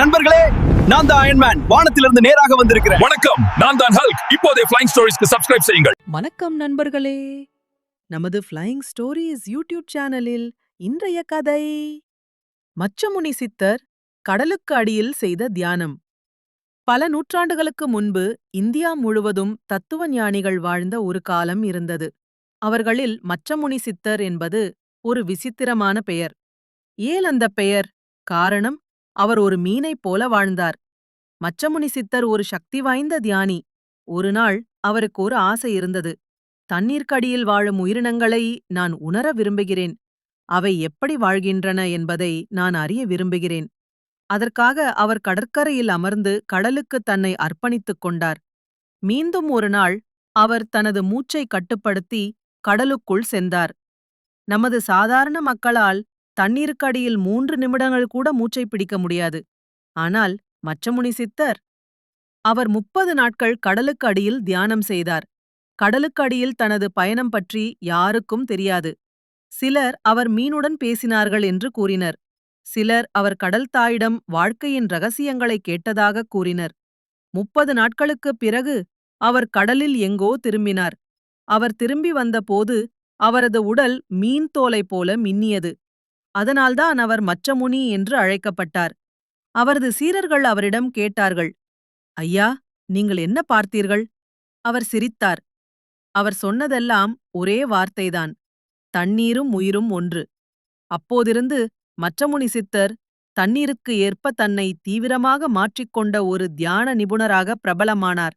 நண்பர்களே நான் தான் அயன்மேன் வானத்திலிருந்து நேராக வந்திருக்கிறேன். வணக்கம். நான் தான் ஹல்க் இப்போதே ஃபிளைங் ஸ்டோரிஸ்க்கு சப்ஸ்கிரைப் செய்யுங்கள். வணக்கம் நண்பர்களே. நமது ஃப்ளையிங் ஸ்டோரிஸ் யூடியூப் சேனலில் இன்றைய கதை மச்சமுனி சித்தர் கடலுக்கு அடியில் செய்த தியானம். பல நூற்றாண்டுகளுக்கு முன்பு இந்தியா முழுவதும் தத்துவ ஞானிகள் வாழ்ந்த ஒரு காலம் இருந்தது. அவர்களில் மச்சமுனி சித்தர் என்பது ஒரு விசித்திரமான பெயர். ஏன் அந்த பெயர்? காரணம் அவர் ஒரு மீனைப் போல வாழ்ந்தார். மச்சமுனி சித்தர் ஒரு சக்தி வாய்ந்த தியானி. ஒரு நாள் அவருக்கு ஒரு ஆசை இருந்தது. தண்ணீர்க்கடியில் வாழும் உயிரினங்களை நான் உணர விரும்புகிறேன். அவை எப்படி வாழ்கின்றன என்பதை நான் அறிய விரும்புகிறேன். அதற்காக அவர் கடற்கரையில் அமர்ந்து கடலுக்கு தன்னை அர்ப்பணித்துக் கொண்டார். மீண்டும் ஒரு நாள் அவர் தனது மூச்சை கட்டுப்படுத்தி கடலுக்குள் சென்றார். நமது சாதாரண மக்களால் தண்ணீருக்கு அடியில் மூன்று நிமிடங்கள் கூட மூச்சை பிடிக்க முடியாது. ஆனால் மச்சமுனி சித்தர்? அவர் முப்பது நாட்கள் கடலுக்கு அடியில் தியானம் செய்தார். கடலுக்கு அடியில் தனது பயணம் பற்றி யாருக்கும் தெரியாது. சிலர் அவர் மீனுடன் பேசினார்கள் என்று கூறினர். சிலர் அவர் கடல் தாயிடம் வாழ்க்கையின் ரகசியங்களை கேட்டதாக கூறினர். முப்பது நாட்களுக்குப் பிறகு அவர் கடலில் எங்கோ திரும்பினார். அவர் திரும்பி வந்தபோது அவரது உடல் மீன் தோலை போல மின்னியது. அதனால்தான் அவர் மச்சமுனி என்று அழைக்கப்பட்டார். அவரது சீரர்கள் அவரிடம் கேட்டார்கள் ஐயா நீங்கள் என்ன பார்த்தீர்கள்? அவர் சிரித்தார். அவர் சொன்னதெல்லாம் ஒரே வார்த்தைதான் தண்ணீரும் உயிரும் ஒன்று. அப்போதிருந்து மச்சமுனி சித்தர் தண்ணீருக்கு ஏற்ப தன்னை தீவிரமாக மாற்றிக்கொண்ட ஒரு தியான நிபுணராக பிரபலமானார்.